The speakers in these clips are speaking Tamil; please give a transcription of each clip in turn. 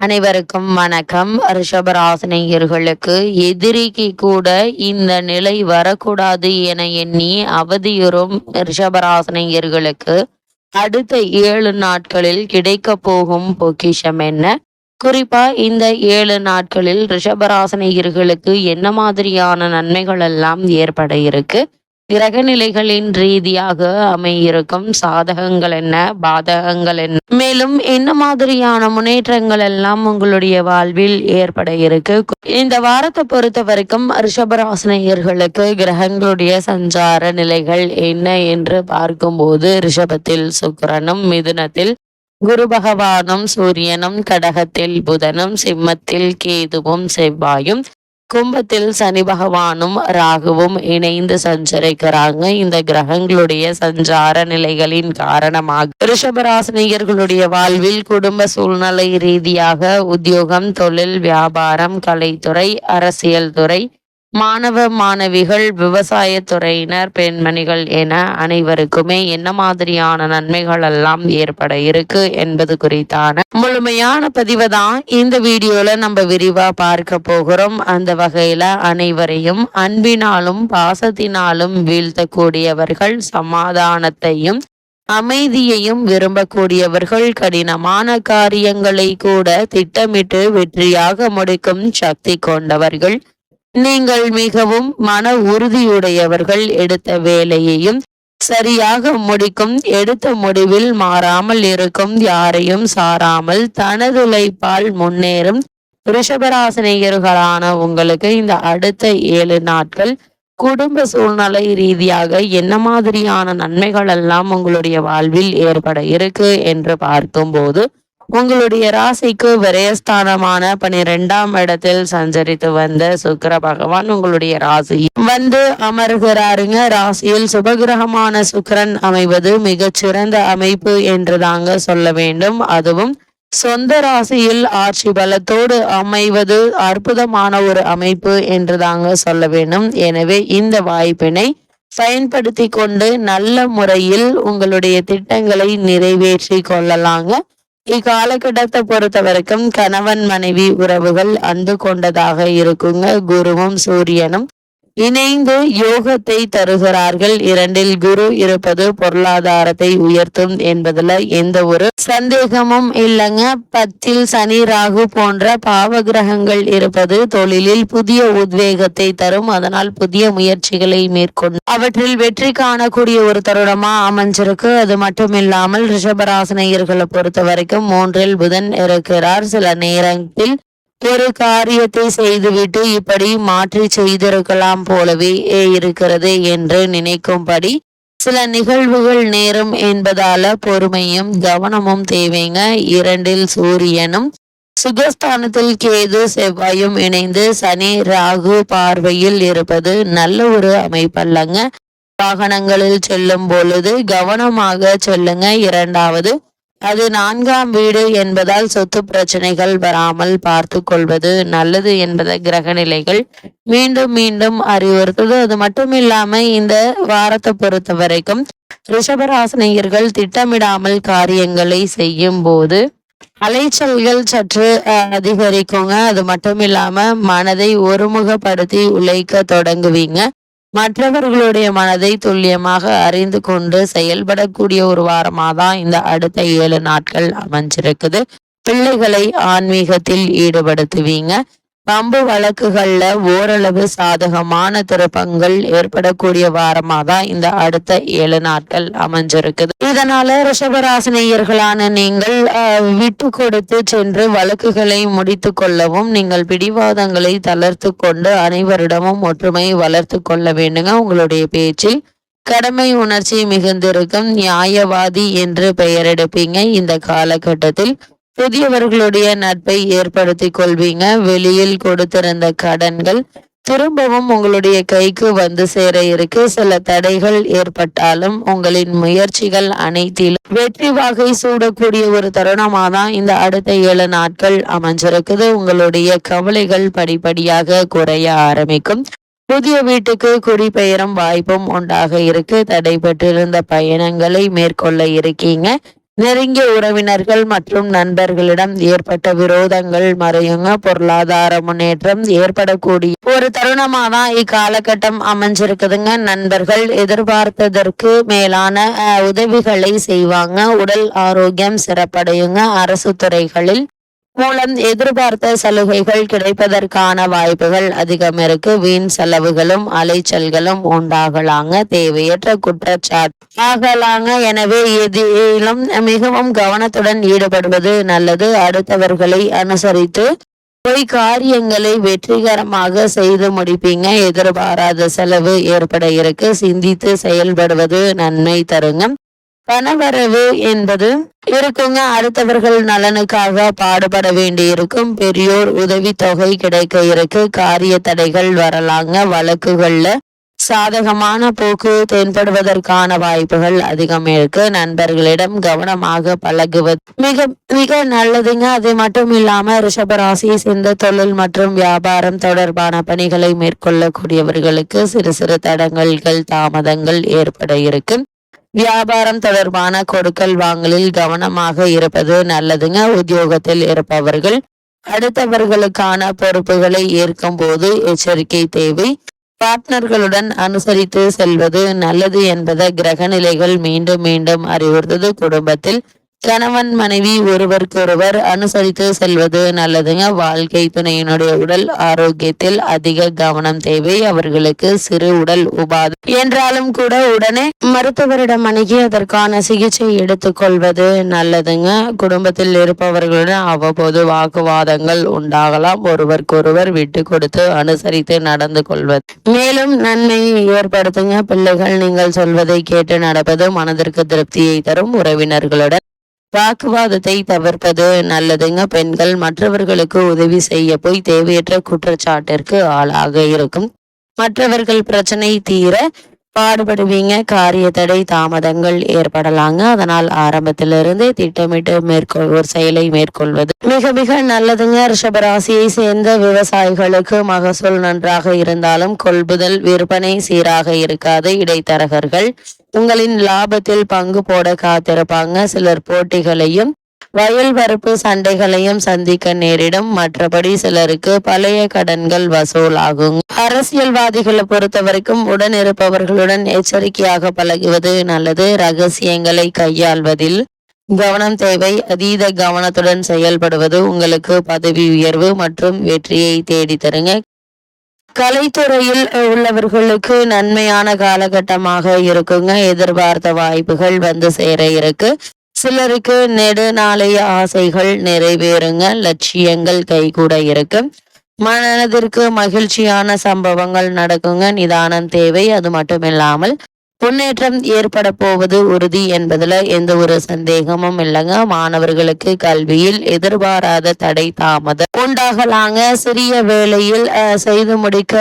அனைவருக்கும் வணக்கம். ரிஷபராசனையர்களுக்கு எதிரிக்கு கூட இந்த நிலை வரக்கூடாது என எண்ணி அவதியுறும் ரிஷபராசனையர்களுக்கு அடுத்த ஏழு நாட்களில் கிடைக்க போகும் பொக்கிஷம் என்ன? குறிப்பா இந்த ஏழு நாட்களில் ரிஷபராசினியர்களுக்கு என்ன மாதிரியான நன்மைகள் எல்லாம் ஏற்பட இருக்கு? கிரகநிலைகளின் ரீதியாக அமையிருக்கும் சாதகங்கள் என்ன பாதகங்கள் என்ன? மேலும் என்ன மாதிரியான முன்னேற்றங்கள் எல்லாம் உங்களுடைய வாழ்வில் ஏற்பட இருக்கு? இந்த வாரத்தை பொறுத்த வரைக்கும் ரிஷபராசனையர்களுக்கு கிரகங்களுடைய சஞ்சார நிலைகள் என்ன என்று பார்க்கும்போது ரிஷபத்தில் சுக்கரனும் மிதுனத்தில் குரு பகவானும் சூரியனும் கடகத்தில் புதனும் சிம்மத்தில் கேதுவும் செவ்வாயும் கும்பத்தில் சனி பகவானும் ராகுவும் இணைந்து சஞ்சரிக்கிறாங்க. இந்த கிரகங்களுடைய சஞ்சார நிலைகளின் காரணமாக ரிஷபராசினியர்களுடைய வாழ்வில் குடும்ப சூழ்நிலை ரீதியாக உத்தியோகம் தொழில் வியாபாரம் கலைத்துறை அரசியல் துறை மாணவ மாணவிகள் விவசாயத்துறையினர் பெண்மணிகள் என அனைவருக்குமே என்ன மாதிரியான நன்மைகள் எல்லாம் ஏற்பட இருக்கு என்பது குறித்தான முழுமையான பதிவை தான் இந்த வீடியோல நம்ம விரிவா பார்க்க போகிறோம். அந்த வகையில அனைவரையும் அன்பினாலும் பாசத்தினாலும் வீழ்த்தக்கூடியவர்கள் சமாதானத்தையும் அமைதியையும் விரும்பக்கூடியவர்கள் கடினமான காரியங்களை கூட திட்டமிட்டு வெற்றியாக முடிக்கும் சக்தி கொண்டவர்கள் நீங்கள் மிகவும் மன உறுதியுடையவர்கள் எடுத்த வேலையையும் சரியாக முடிக்கும் எடுத்த முடிவில் மாறாமல் இருக்கும் யாரையும் சாராமல் தனது உழைப்பால் முன்னேறும் ரிஷபராசினியர்களான உங்களுக்கு இந்த அடுத்த ஏழு நாட்கள் குடும்ப சூழ்நிலை ரீதியாக என்ன மாதிரியான நன்மைகள் எல்லாம் உங்களுடைய வாழ்வில் ஏற்பட இருக்கு என்று பார்க்கும்போது உங்களுடைய ராசிக்கு விரயஸ்தானமான பனிரெண்டாம் இடத்தில் சஞ்சரித்து வந்த சுக்கர பகவான் உங்களுடைய ராசி. வந்து அமர்கிறாருங்க. ராசியில் சுபகிரகமான சுக்கரன் அமைவது மிகச்சிறந்த அமைப்பு என்று தாங்க சொல்ல வேண்டும். அதுவும் சொந்த ராசியில் ஆட்சி பலத்தோடு அமைவது அற்புதமான ஒரு அமைப்பு என்று தாங்க சொல்ல வேண்டும். எனவே இந்த வாய்ப்பினை பயன்படுத்தி கொண்டு நல்ல முறையில் உங்களுடைய திட்டங்களை நிறைவேற்றி கொள்ளலாங்க. இக்காலகட்டத்தை பொறுத்த வரைக்கும் கணவன் மனைவி உறவுகள் அன்பு கொண்டதாக இருக்குங்க. குருவும் சூரியனும் இணைந்து யோகத்தை தருகிறார்கள். இரண்டில் குரு இருப்பது பொருளாதாரத்தை உயர்த்தும் என்பதுல எந்த ஒரு சந்தேகமும் இல்லைங்க. பத்தில் சனி ராகு போன்ற பாவ கிரகங்கள் இருப்பது தொழிலில் புதிய உத்வேகத்தை தரும். அதனால் புதிய முயற்சிகளை மேற்கொண்டு அவற்றில் வெற்றி காணக்கூடிய ஒரு தருணமா அமைஞ்சிருக்கு. அது மட்டும் இல்லாமல் ரிஷபராசனையர்களை பொறுத்த வரைக்கும் மூன்றில் புதன் இருக்கிறார். சில நேரத்தில் ஒரு காரியத்தை செய்துவிட்டு இப்படி மாற்றி செய்திருக்கலாம் போலவே இருக்கிறது என்று நினைக்கும்படி சில நிகழ்வுகள் நேரும் என்பதால பொறுமையும் கவனமும் தேவைங்க. இரண்டில் சூரியனும் சுகஸ்தானத்தில் கேது செவ்வாயும் இணைந்து சனி ராகு பார்வையில் இருப்பது நல்ல ஒரு அமைப்பல்லங்க. வாகனங்களில் செல்லும் பொழுது கவனமாக செல்லுங்க. இரண்டாவது அது நான்காம் வீடு என்பதால் சொத்து பிரச்சனைகள் வராமல் பார்த்து கொள்வது நல்லது என்பத கிரகநிலைகள் மீண்டும் மீண்டும் அறிவுறுத்தது. அது மட்டும் இல்லாம இந்த வாரத்தை பொறுத்த வரைக்கும் ரிஷபராசனியர்கள் திட்டமிடாமல் காரியங்களை செய்யும் போது அலைச்சல்கள் சற்று அதிகரிக்குங்க. அது மட்டும் இல்லாம மனதை ஒருமுகப்படுத்தி உழைக்க தொடங்குவீங்க. மற்றவர்களுடைய மனதை துல்லியமாக அறிந்து கொண்டு செயல்படக்கூடிய ஒரு வாரமாக தான் இந்த அடுத்த ஏழு நாட்கள் அமைஞ்சிருக்குது. பிள்ளைகளை ஆன்மீகத்தில் ஈடுபடுத்துவீங்க. பம்பு வழக்குகள்ல ஓரளவு சாதகமான திருப்பங்கள் ஏற்படக்கூடிய வாரமாக தான் இந்த அடுத்த ஏழு நாட்கள் அமைஞ்சிருக்குது. இதனால ரிஷபராசினியர்களான நீங்கள் விட்டு கொடுத்து சென்று வழக்குகளை முடித்து கொள்ளவும் நீங்கள் பிடிவாதங்களை தளர்த்து கொண்டு அனைவரிடமும் ஒற்றுமை வளர்த்து கொள்ள வேண்டுங்க. உங்களுடைய பேச்சில் கடமை உணர்ச்சி மிகுந்திருக்கும் நியாயவாதி என்று பெயரெடுப்பீங்க இந்த காலகட்டத்தில் புதியவர்களுடைய நட்பை ஏற்படுத்திக் கொள்வீங்க. வெளியில் கொடுத்திருந்த கடன்கள் திரும்பவும் உங்களுடைய கைக்கு வந்து சேர இருக்கு. சில தடைகள் ஏற்பட்டாலும் உங்களின் முயற்சிகள் அனைத்திலும் வெற்றி வாகை சூடக்கூடிய ஒரு தருணமாக தான் இந்த அடுத்த ஏழு நாட்கள் அமைஞ்சிருக்குது. உங்களுடைய கவலைகள் படிப்படியாக குறைய ஆரம்பிக்கும். புதிய வீட்டுக்கு குடிபெயரும் வாய்ப்பும் உண்டாக இருக்கு. தடைபட்டிருந்த பயணங்களை மேற்கொள்ள இருக்கீங்க. நெருங்கிய உறவினர்கள் மற்றும் நண்பர்களிடம் ஏற்பட்ட விரோதங்கள் மறையுங்க பொருளாதார முன்னேற்றம் ஏற்படக்கூடிய ஒரு தருணமா தான் இக்காலகட்டம் அமைஞ்சிருக்குதுங்க. நண்பர்கள் எதிர்பார்த்ததற்கு மேலான உதவிகளை செய்வாங்க. உடல் ஆரோக்கியம் சிறப்படையுங்க. அரசு துறைகளில் மூலம் எதிர்பார்த்த சலுகைகள் கிடைப்பதற்கான வாய்ப்புகள் அதிகம் இருக்கு. வீண் செலவுகளும் அலைச்சல்களும் உண்டாகலாங்க. தேவையற்ற குற்றச்சாட்டு ஆகலாங்க. எனவே எதிலும் மிகவும் கவனத்துடன் ஈடுபடுவது நல்லது. அடுத்தவர்களை அனுசரித்து போய் காரியங்களை வெற்றிகரமாக செய்து முடிப்பீங்க. எதிர்பாராத செலவு ஏற்பட இருக்கு. சிந்தித்து செயல்படுவது நன்மை தருங்க. பணவரவு என்பது இருக்குங்க அடுத்தவர்கள் நலனுக்காக பாடுபட வேண்டியிருக்கும். பெரியோர் உதவி தொகை கிடைக்க இருக்கு. காரிய தடைகள் வரலாங்க. வழக்குகள்ல சாதகமான போக்கு தென்படுவதற்கான வாய்ப்புகள் அதிகம் இருக்கு. நண்பர்களிடம் கவனமாக பழகுவது மிக மிக நல்லதுங்க. அது மட்டும் இல்லாம ரிஷபராசியை சேர்ந்த தொழில் மற்றும் வியாபாரம் தொடர்பான பணிகளை மேற்கொள்ளக்கூடியவர்களுக்கு சிறு சிறு தடங்கல்கள் தாமதங்கள் ஏற்பட இருக்கு. வியாபாரம் தொடர்பான கொடுக்கல் வாங்கலில் கவனமாக இருப்பது நல்லதுங்க. உத்தியோகத்தில் இருப்பவர்கள் அடுத்தவர்களுக்கான பொறுப்புகளை ஏற்கும் போது எச்சரிக்கை தேவை. பார்ட்னர்களுடன் அனுசரித்து செல்வது நல்லது என்பதை கிரக நிலைகள் மீண்டும் மீண்டும் அறிவுறுத்தது. குடும்பத்தில் கணவன் மனைவி ஒருவருக்கொருவர் அனுசரித்து செல்வது நல்லதுங்க. வாழ்க்கை துணையினுடைய உடல் ஆரோக்கியத்தில் அதிக கவனம் தேவை. அவர்களுக்கு சிறு உடல் உபாதை என்றாலும் கூட உடனே மருத்துவரிடம் அணுகி அதற்கான சிகிச்சை எடுத்துக்கொள்வது நல்லதுங்க. குடும்பத்தில் இருப்பவர்களுடன் அவ்வப்போது வாக்குவாதங்கள் உண்டாகலாம். ஒருவருக்கொருவர் விட்டு கொடுத்து அனுசரித்து நடந்து கொள்வது. மேலும் நன்மையை ஏற்படுத்துங்க. பிள்ளைகள் நீங்கள் சொல்வதை கேட்டு நடப்பது மனதிற்கு திருப்தியை தரும். உறவினர்களுடன் வாக்குவாதத்தை தவிர்ப்பது நல்லதுங்க. பெண்கள் மற்றவர்களுக்கு உதவி செய்ய போய் தேவையற்ற குற்றச்சாட்டிற்கு ஆளாக இருக்கும். மற்றவர்கள் பிரச்சனை தீர பாடுபடுவீங்க. காரிய தடை தாமதங்கள் ஏற்படலாங்க. அதனால் ஆரம்பத்திலிருந்தே திட்டமிட்டு மேற்கொள் ஒரு செயலை மேற்கொள்வது மிக மிக நல்லதுங்க. ரிஷபராசியை சேர்ந்த விவசாயிகளுக்கு மகசூல் நன்றாக இருந்தாலும் கொள்புதல் விற்பனை சீராக இருக்காது. இடைத்தரகர்கள் உங்களின் லாபத்தில் பங்கு போட காத்திருப்பாங்க. சிலர் போட்டிகளையும் வயல் பரப்பு சண்டைகளையும் சந்திக்க நேரிடும். மற்றபடி சிலருக்கு பழைய கடன்கள் வசூலாகும். அரசியல்வாதிகளை பொறுத்த வரைக்கும் உடன் இருப்பவர்களுடன் எச்சரிக்கையாக பழகுவது நல்லது. ரகசியங்களை கையாள்வதில் கவனம் தேவை. அதீத கவனத்துடன் செயல்படுவது உங்களுக்கு பதவி உயர்வு மற்றும் வெற்றியை தேடி தருங்க கலைத்துறையில் உள்ளவர்களுக்கு நன்மையான காலகட்டமாக இருக்குங்க. எதிர்பார்த்த வாய்ப்புகள் வந்து சேர இருக்கு. சிலருக்கு நெடுநாளைய ஆசைகள் நிறைவேறுங்க. லட்சியங்கள் கைகூட இருக்கு. மனதிற்கு மகிழ்ச்சியான சம்பவங்கள் நடக்குங்க. நிதானம் தேவை அது மட்டும் இல்லாமல் முன்னேற்றம் ஏற்பட போவது உறுதி என்பதுல எந்த ஒரு சந்தேகமும் இல்லைங்க. மாணவர்களுக்கு கல்வியில் எதிர்பாராத தடை தாமதம் உண்டாகலாங்க. சிறிய வேளையில் அஹ், செய்து முடிக்க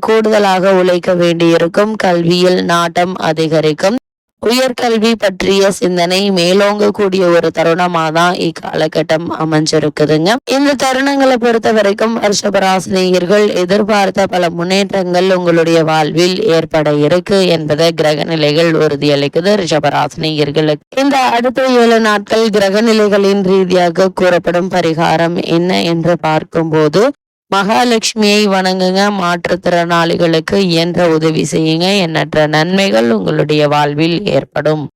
கூடுதலாக உழைக்க வேண்டியிருக்கும். கல்வியில் நாட்டம் அதிகரிக்கும். உயர்கல்வி பற்றிய சிந்தனை மேலோங்கக்கூடிய ஒரு தருணமா தான் இக்காலகட்டம் அமைஞ்சிருக்குதுங்க. இந்த தருணங்களை பொறுத்த வரைக்கும் ரிஷபராசினியர்கள் எதிர்பார்த்த பல முன்னேற்றங்கள் உங்களுடைய வாழ்வில் ஏற்பட இருக்கு என்பதை கிரக நிலைகள் உறுதியளிக்குது ரிஷபராசினியர்களுக்கு. இந்த அடுத்த ஏழு நாட்கள் கிரக நிலைகளின் ரீதியாக கூறப்படும் பரிகாரம் என்ன என்று பார்க்கும்போது மகாலட்சுமியை வணங்குங்க மாற்றுத்திறனாளிகளுக்கு இயன்ற உதவி செய்யுங்க. எண்ணற்ற நன்மைகள் உங்களுடைய வாழ்வில் ஏற்படும்.